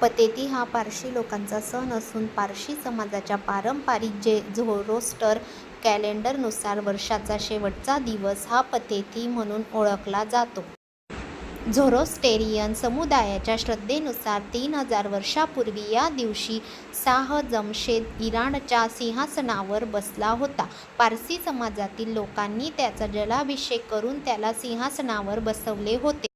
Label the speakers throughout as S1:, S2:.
S1: पतेती हा पारशी लोकांचा सण असून पारशी समाजाच्या पारंपरिक जे झोरोस्टर कॅलेंडरनुसार वर्षाचा शेवटचा दिवस हा पतेती म्हणून ओळखला जातो. झोरोस्टेरियन समुदायाच्या श्रद्धेनुसार तीन हजार वर्षापूर्वी या दिवशी शाह जमशेद इराणच्या सिंहासनावर बसला होता. पारसी समाजातील लोकांनी त्याचा जलाभिषेक करून त्याला सिंहासनावर बसवले होते.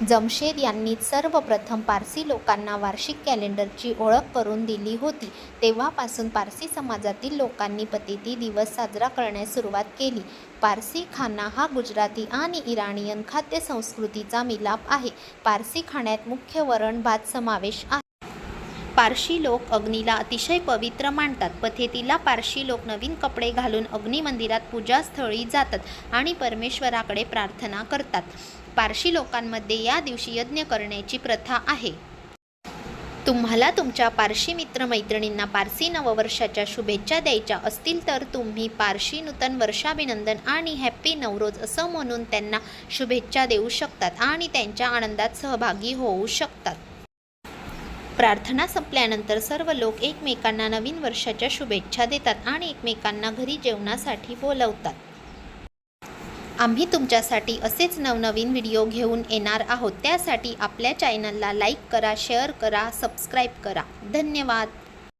S1: जमशेद यांनी सर्वप्रथम पारसी लोकांना वार्षिक कॅलेंडरची ओळख करून दिली होती. तेव्हापासून पारसी समाजातील लोकांनी पतेती दिवस साजरा करण्यास सुरुवात केली. पारसी खाना हा गुजराती आणि इराणियन खाद्य संस्कृतीचा मिलाप आहे. पारसी खाण्यात मुख्य वरण भात समावेश आहे. पारशी लोक अग्नीला अतिशय पवित्र मानतात. पथेतीला पारशी लोक नवीन कपडे घालून अग्निमंदिरात पूजास्थळी जातात आणि परमेश्वराकडे प्रार्थना करतात. पारशी लोकांमध्ये या दिवशी यज्ञ करण्याची प्रथा आहे. तुम्हाला तुमच्या पारशी मित्रमैत्रिणींना पारसी नववर्षाच्या शुभेच्छा द्यायच्या असतील तर तुम्ही पारशी नूतन वर्षाभिनंदन आणि हॅप्पी नवरोज असं म्हणून त्यांना शुभेच्छा देऊ शकतात आणि त्यांच्या आनंदात सहभागी होऊ शकतात. प्रार्थना संपल्यानंतर सर्व लोक एकमेकांना नवीन वर्षाच्या शुभेच्छा देतात आणि एकमेकांना घरी जेवणासाठी बोलवतात. आम्ही तुमच्यासाठी असेच नवनवीन व्हिडिओ घेऊन येणार आहोत. त्यासाठी आपल्या चॅनलला लाईक करा शेअर करा सबस्क्राईब करा. धन्यवाद.